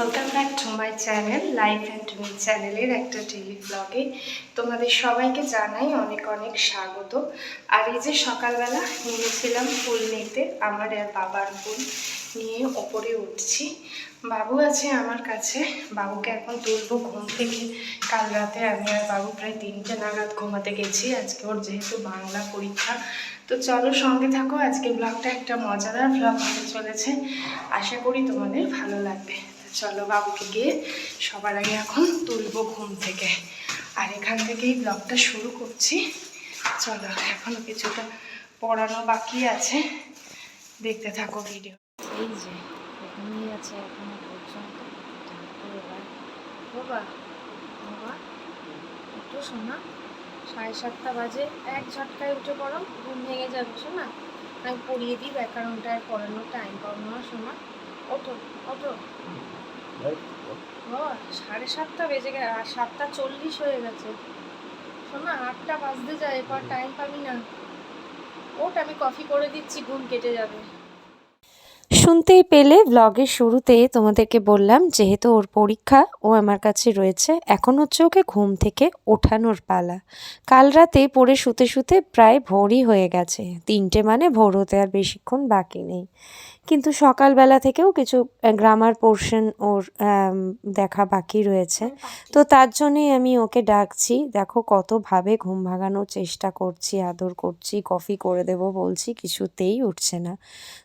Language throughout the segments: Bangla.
Welcome back to my channel life and me চ্যানেলের একটা ডেলি ব্লগে তোমাদের সবাইকে জানাই অনেক অনেক স্বাগত। আর এই যে সকালবেলা নিয়েছিলাম ফুল নিতে, আমার আর বাবার ফুল নিয়ে ওপরে উঠছি। বাবু আছে আমার কাছে, বাবুকে এখন তুলবো ঘুম থেকে। কাল রাতে আমি আর বাবু প্রায় তিনটে নাগাদ ঘুমাতে গেছি, আজকে ওর যেহেতু বাংলা পরীক্ষা। তো চলো সঙ্গে থাকো, আজকে ব্লগটা একটা মজাদার ব্লগ হতে চলেছে। আশা করি তোমাদের ভালো লাগবে। চলো বাবুকে গিয়ে সবার আগে এখন তুলবো ঘুম থেকে। আর এখান থেকেই ব্লগটা শুরু করছি। চলো, এখনও কিছুটা পড়ানো বাকি আছে। দেখতে থাকো ভিডিও। এই যে, ঘুমিয়ে আছে এখনও পর্যন্ত। বাবা বাবা একটু শোনা সাড়ে সাতটা বাজে। এক ঝটকায় উঠে পড়ো, ঘুম ভেঙে যাবে শোনা আমি পড়িয়ে দিই ব্যাকরণটা, আর পড়ানোর টাইম পাবো না শোনা সাড়ে সাতটা বেজে গেছে আর সাতটা চল্লিশ হয়ে গেছে। শোনা আটটা বাজতে যায় এরপর টাইম পাবি না। ওঠ আমি কফি করে দিচ্ছি ঘুম কেটে যাবে। শুনতেই পেলে ব্লগের শুরুতে তোমাদেরকে বললাম যেহেতু ওর পরীক্ষা ও আমার কাছে রয়েছে এখন হচ্ছে ওকে ঘুম থেকে ওঠানোর পালা। কাল রাতে পড়ে শুতে শুতে প্রায় ভোরই হয়ে গেছে। তিনটে মানে ভোর হতে আর বেশিক্ষণ বাকি নেই। কিন্তু সকালবেলা থেকেও কিছু গ্রামার পোর্শন ওর দেখা বাকি রয়েছে। তো তার জন্যই আমি ওকে ডাকছি দেখো কতভাবে ঘুম ভাঙানোর চেষ্টা করছি আদর করছি কফি করে দেব বলছি কিছুতেই উঠছে না।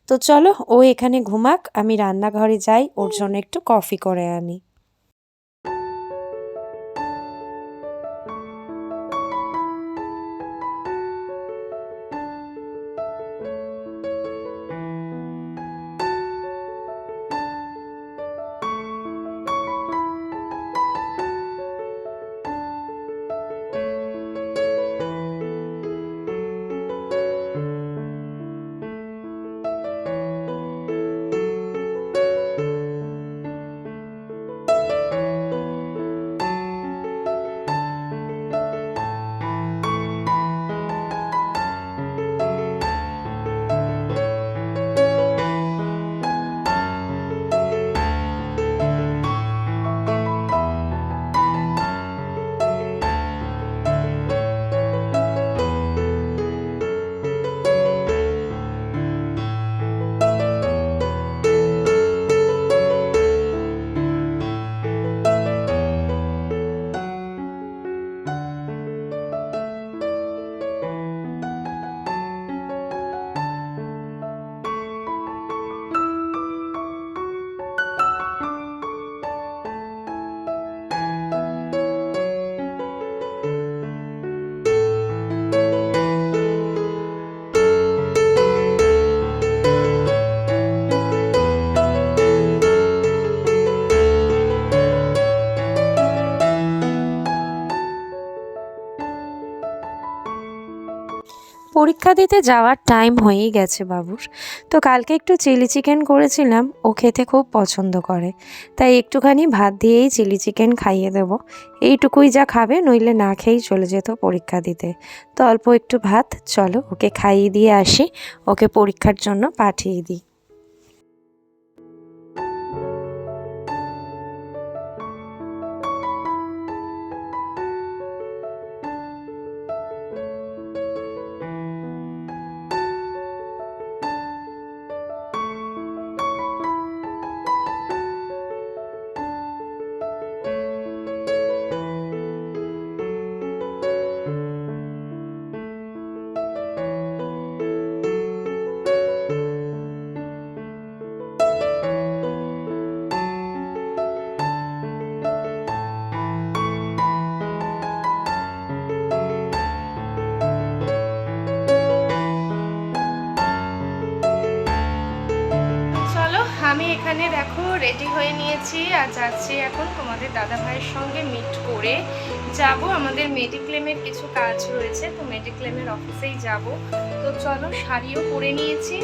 তো চলো ও এখানে ঘুমাক আমি রান্নাঘরে যাই ওর জন্য একটু কফি করে আনি। পরীক্ষা দিতে যাওয়ার টাইম হয়েই গেছে বাবুর। তো কালকে একটু চিলি চিকেন করেছিলাম, ও খেতে খুব পছন্দ করে। তাই একটুখানি ভাত দিয়েই চিলি চিকেন খাইয়ে দেব। এইটুকুই যা খাবে, নইলে না খেয়েই চলে যেত পরীক্ষা দিতে। তো অল্প একটু ভাত, চলো ওকে খাইয়ে দিয়ে আসি, ওকে পরীক্ষার জন্য পাঠিয়ে দিই। নিয়েছি আর যাচ্ছি এখন তোমাদের দাদা ভাইয়ের সঙ্গে মিট করে। যাব, আমাদের মেডিক্লেমের কিছু কাজ রয়েছে, তো মেডিক্লেমের অফিসেই যাব। তো চলো, শাড়িও পরে নিয়েছি।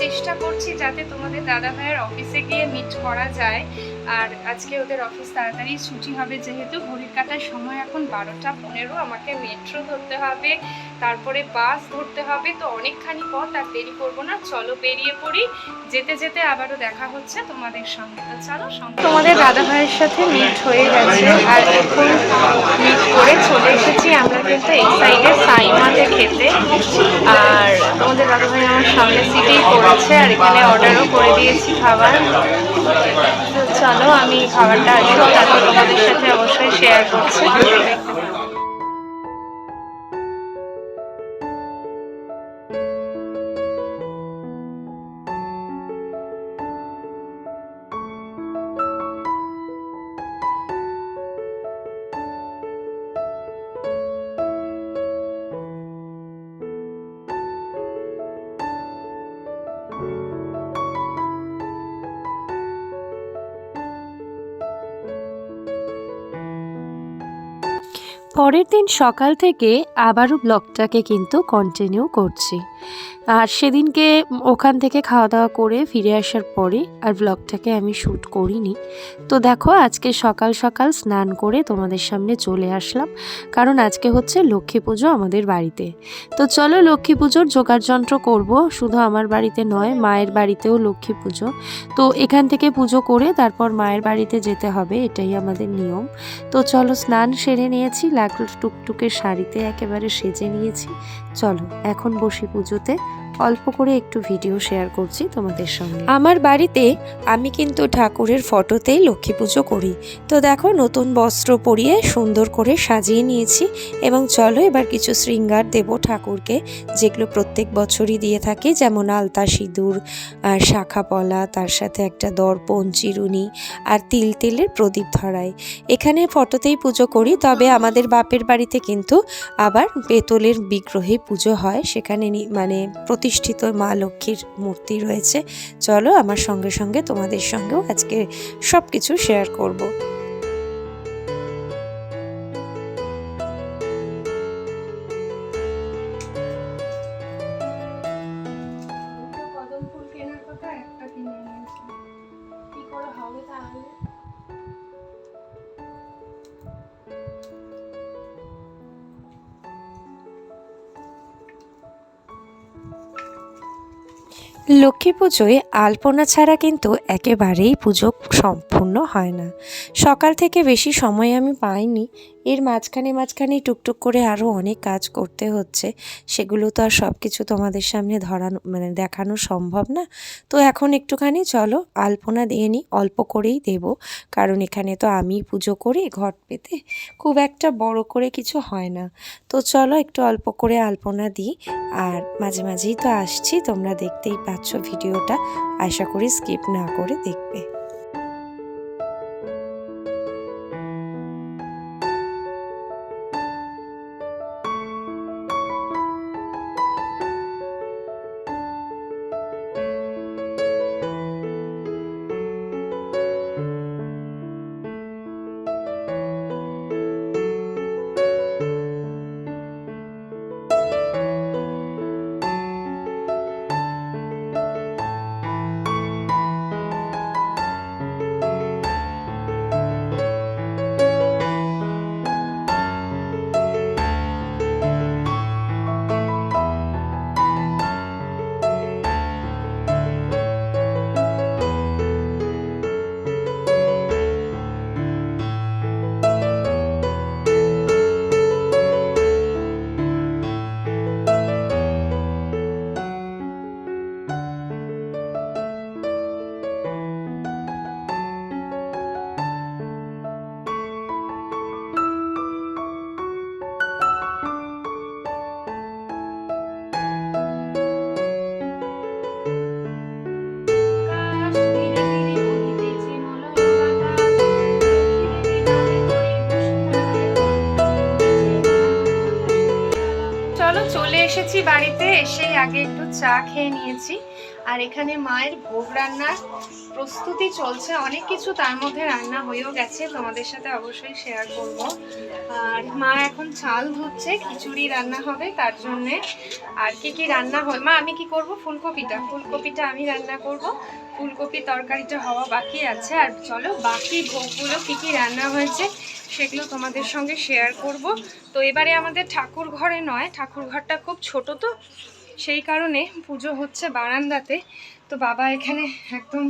চেষ্টা করছি যাতে তোমাদের দাদা ভাইয়ের অফিসে গিয়ে মিট করা যায়। আর আজকে ওদের অফিস তাড়াতাড়ি ছুটি হবে যেহেতু, ঘড়ির কাটার সময় এখন বারোটা পনেরো, আমাকে মেট্রো ধরতে হবে, তারপরে বাস ধরতে হবে, তো অনেকখানি পথ আর দেরি করব না, চলো বেরিয়ে পড়ি, যেতে যেতে আবারও দেখা হচ্ছে তোমাদের সঙ্গে। তো চলো তোমাদের দাদা ভাইয়ের সাথে মিট হয়ে গেছে, আর এখন মিট করে চলে এসেছি আমরা কিন্তু এই সাইমাতে খেতে। আর তোমাদের দাদা ভাই আমার সামনে সিটেই করেছে, আর এখানে অর্ডারও করে দিয়েছি খাবার। চলো, আমি খাবারটা আসব তারপর তোমাদের সাথে অবশ্যই শেয়ার করছি। পরের দিন সকাল থেকে আবারও ব্লগটাকে কিন্তু কন্টিনিউ করছি। আর সেদিনকে ওখান থেকে খাওয়া দাওয়া করে ফিরে আসার পরে আর ব্লগটাকে আমি শ্যুট করিনি। তো দেখো, আজকে সকাল সকাল স্নান করে তোমাদের সামনে চলে আসলাম। কারণ আজকে হচ্ছে লক্ষ্মী পুজো আমাদের বাড়িতে। তো চলো লক্ষ্মী পুজোর জোগাড় যন্ত্র করব। শুধু আমার বাড়িতে নয়, মায়ের বাড়িতেও লক্ষ্মী পুজো। তো এখান থেকে পুজো করে তারপর মায়ের বাড়িতে যেতে হবে, এটাই আমাদের নিয়ম। তো চলো স্নান সেরে নিয়েছি লাগল টুকটুকে শাড়িতে একেবারে সেজে নিয়েছি। চলো এখন বসি পুজোতে। অল্প করে একটু ভিডিও শেয়ার করছি তোমাদের সঙ্গে আমার বাড়িতে আমি কিন্তু ঠাকুরের ফটোতেই লক্ষ্মী পুজো করি। তো দেখো, নতুন বস্ত্র পরিয়ে সুন্দর করে সাজিয়ে নিয়েছি এবং চলো এবার কিছু শৃঙ্গার দেব ঠাকুরকে, যেগুলো প্রত্যেক বছরই দিয়ে থাকি। যেমন আলতা সিঁদুর, আর শাখা পলা, তার সাথে একটা দর্পণ, চিরুনি, আর তিল তেলের প্রদীপ ধরাই। এখানে ফটোতেই পুজো করি, তবে আমাদের বাপের বাড়িতে কিন্তু আবার বেতলের বিগ্রহে পুজো হয়। সেখানে মানে প্রতিষ্ঠিত মা লক্ষ্মীর মূর্তি রয়েছে। চলো আমার সঙ্গে সঙ্গে তোমাদের সঙ্গেও আজকে সব কিছু শেয়ার করব। কথা একটা কিনে নিয়েছি। কি করে হবে তাহলে? লক্ষ্মী পুজোয় আলপনা ছাড়া কিন্তু একেবারেই পুজো সম্পূর্ণ হয় না। সকাল থেকে বেশি সময় আমি পাইনি। এর মাঝখানে মাঝখানে টুকটুক করে আরও অনেক কাজ করতে হচ্ছে। সেগুলো তো আর সব কিছু তোমাদের সামনে ধরানো মানে দেখানো সম্ভব না। তো এখন একটুখানি চলো আলপনা দিয়ে নিই অল্প করেই দেব। কারণ এখানে তো আমি পুজো করি ঘট পেতে, খুব একটা বড় করে কিছু হয় না। তো চলো একটু অল্প করে আলপনা দিই। আর মাঝে মাঝেই তো আসছি, তোমরা দেখতেই পাচ্ছ ভিডিওটা। আশা করি স্কিপ না করে দেখবে। এসেছি বাড়িতে, এসেই আগে একটু চা খেয়ে নিয়েছি। আর এখানে মায়ের ভোগ রান্নার প্রস্তুতি চলছে, অনেক কিছু তার মধ্যে রান্না হয়েও গেছে, তোমাদের সাথে অবশ্যই শেয়ার করব। আর মা এখন চাল ধুচ্ছে, খিচুড়ি রান্না হবে তার জন্যে। আর কি কি রান্না হয়? মা, আমি কি করব? ফুলকপিটা ফুলকপিটা আমি রান্না করব। ফুলকপি তরকারিটা হওয়া বাকি আছে। আর চলো বাকি ভোগগুলো কি কি রান্না হয়েছে সেগুলো তোমাদের সঙ্গে শেয়ার করব। তো এবারে আমাদের ঠাকুর ঘরে নয়, ঠাকুর ঘরটা খুব ছোট তো, সেই কারণে পুজো হচ্ছে বারান্দাতে। তো বাবা এখানে একদম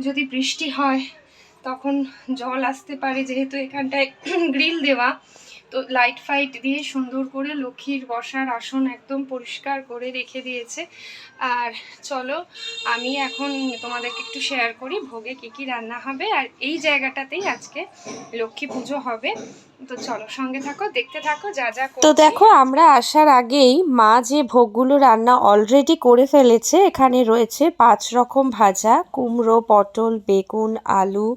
যদি বৃষ্টি হয়, তখন জল আসতে পারে, যেহেতু এখানটায় গ্রিল দেওয়া। তো লাইট ফাইট দিয়ে সুন্দর করে লক্ষ্মীর বসার আসন একদম পরিষ্কার করে রেখে দিয়েছে। আর চলো আমি এখন তোমাদেরকে একটু শেয়ার করি ভোগে কী কী রান্না হবে। আর এই জায়গাটাতেই আজকে লক্ষ্মী পুজো হবে। তো চলো সঙ্গে থাকো দেখতে থাকো যা যা তো দেখো আমরা আসার আগেই মা যে ভোগগুলো রান্না অলরেডি করে ফেলেছে এখানে রয়েছে পাঁচ রকম ভাজা কুমড়ো পটল বেগুন আলু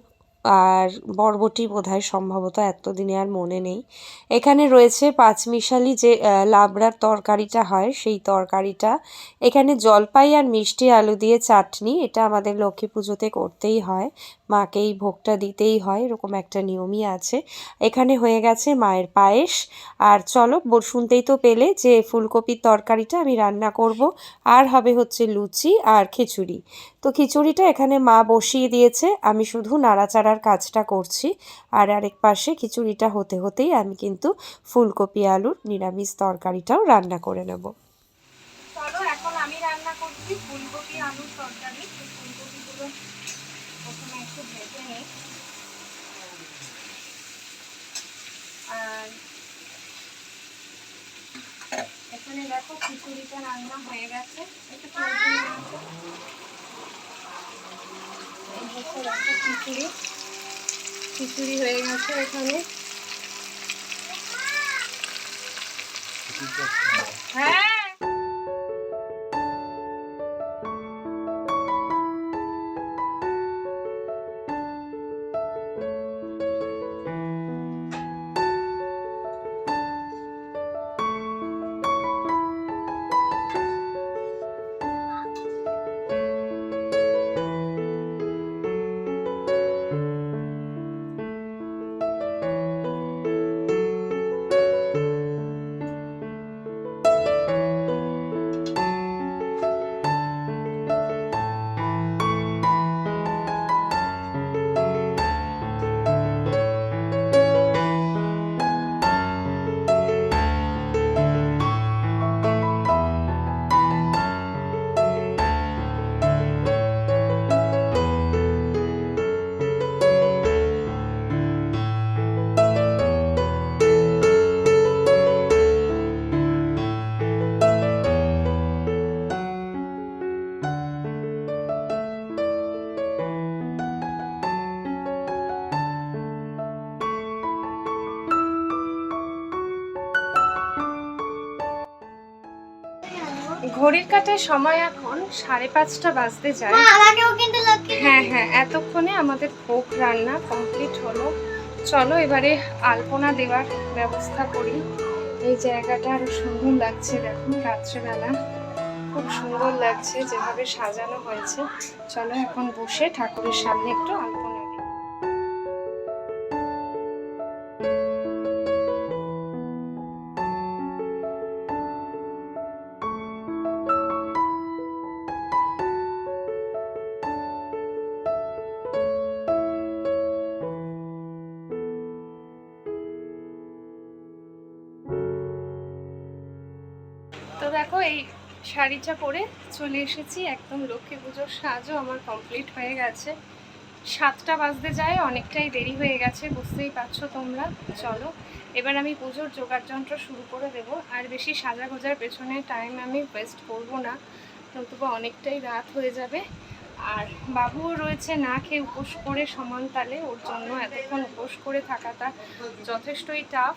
আর বরবটি বোধহয় সম্ভবত এতদিনে আর মনে নেই। এখানে রয়েছে পাঁচমিশালি যে লাবড়ার তরকারিটা হয়, সেই তরকারিটা। এখানে জলপাই আর মিষ্টি আলু দিয়ে চাটনি, এটা আমাদের লক্ষ্মী পুজোতে করতেই হয়। মাকে এই ভোগটা দিতেই হয়, এরকম একটা নিয়মই আছে। এখানে হয়ে গেছে মায়ের পায়েস। আর চলো শুনতেই তো পেলে যে ফুলকপির তরকারিটা আমি রান্না করব। আর হবে হচ্ছে লুচি আর খিচুড়ি। তো খিচুড়িটা এখানে মা বসিয়ে দিয়েছে, আমি শুধু নাড়াচাড়ার কাজটা করছি। আর আরেক পাশে খিচুড়িটা হতে হতেই আমি কিন্তু ফুলকপি আলুর নিরামিষ তরকারিটাও রান্না করে নেব। চলো, এখন আমি রান্না করছি ফুলকপি আলুর তরকারি তো ফুলকপিগুলো প্রথমে একটু ভেজে নিই আর এখানে দেখো খিচুড়িটা রান্না হয়ে গেছে। একটু দেখো খিচুড়ি। খিচুড়ি হয়ে গেছে এখানে। হ্যাঁ কাটায় সময় এখন সাড়ে পাঁচটা বাজতে যায়। হ্যাঁ হ্যাঁ এতক্ষণে আমাদের ভোগ রান্না কমপ্লিট হলো। চলো এবারে আলপনা দেওয়ার ব্যবস্থা করি। এই জায়গাটা আরও সুন্দর লাগছে দেখুন রাত্রেবেলা। খুব সুন্দর লাগছে যেভাবে সাজানো হয়েছে। চলো এখন বসে ঠাকুরের সামনে একটু আলপনা এই শাড়িটা পরে চলে এসেছি। একদম লক্ষ্মী পুজোর সাজও আমার কমপ্লিট হয়ে গেছে। সাতটা বাজতে যায়, অনেকটাই দেরি হয়ে গেছে, বুঝতেই পারছ তোমরা। চলো, এবার আমি পুজোর জোগাড় যন্ত্র শুরু করে দেবো। আর বেশি সাজা গোজার পেছনে টাইম আমি ওয়েস্ট করব না। নতুবা অনেকটাই রাত হয়ে যাবে। আর বাবুও রয়েছে না খেয়ে উপোস করে সমান তালে। ওর জন্য এতক্ষণ উপোস করে থাকাটা যথেষ্টই টাফ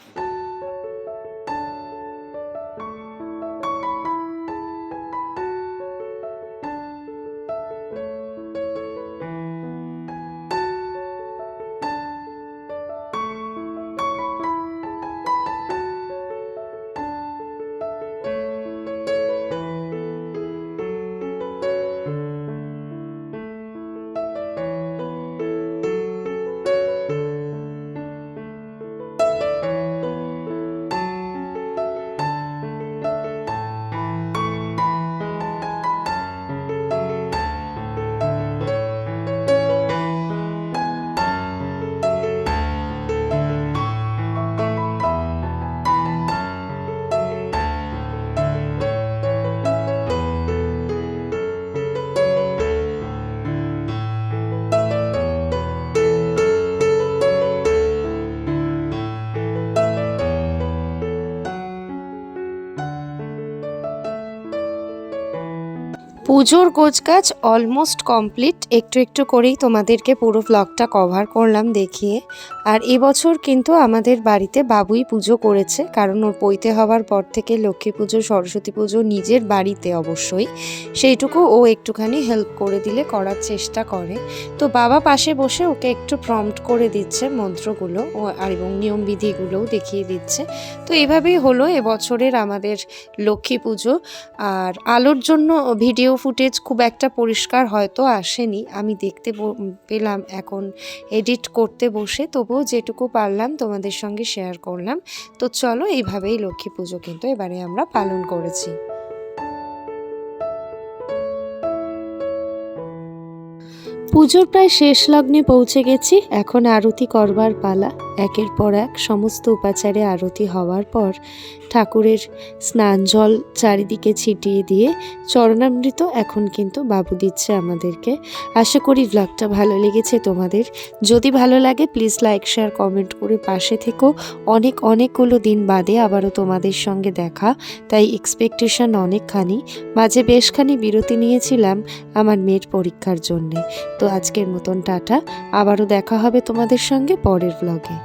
পুজোর গোছগাছ অলমোস্ট কমপ্লিট একটু একটু করেই তোমাদেরকে পুরো ব্লগটা কভার করলাম দেখিয়ে। আর এবছর কিন্তু আমাদের বাড়িতে বাবুই পুজো করেছে, কারণ ওর পৈতে হওয়ার পর থেকে লক্ষ্মী পুজো, সরস্বতী পুজো নিজের বাড়িতে অবশ্যই। সেইটুকু ও একটুখানি হেল্প করে দিলে, করার চেষ্টা করে। তো বাবা পাশে বসে ওকে একটু প্রম্পট করে দিচ্ছে মন্ত্রগুলো ও আর এবং নিয়মবিধিগুলোও দেখিয়ে দিচ্ছে। তো এভাবেই হলো এবছরের আমাদের লক্ষ্মী পুজো। আর আলোর জন্য ভিডিও ফুটেজ খুব একটা পরিষ্কার হয়তো আসেনি। আমি দেখতে পেলাম এখন এডিট করতে বসে। তবুও যেটুকু পারলাম তোমাদের সঙ্গে শেয়ার করলাম। তো চলো এইভাবেই লক্ষ্মী পুজো কিন্তু এবারে আমরা পালন করেছি। পুজোর প্রায় শেষ লগ্নে পৌঁছে গেছি। এখন আরতি করবার পালা। একের পর এক সমস্ত উপাচারে আরতি হওয়ার পর ঠাকুরের স্নান জল চারিদিকে ছিটিয়ে দিয়ে চরণামৃত এখন কিন্তু বাবু দিচ্ছে আমাদেরকে। আশা করি ব্লগটা ভালো লেগেছে তোমাদের। যদি ভালো লাগে প্লিজ লাইক শেয়ার কমেন্ট করে পাশে থেকো। অনেক, অনেকগুলো দিন বাদে আবারও তোমাদের সঙ্গে দেখা। তাই এক্সপেকটেশন অনেকখানি। মাঝে বেশখানি বিরতি নিয়েছিলাম আমার মেয়ের পরীক্ষার জন্যে। তো আজকের মতন টাটা। আবারও দেখা হবে তোমাদের সঙ্গে পরের ব্লগে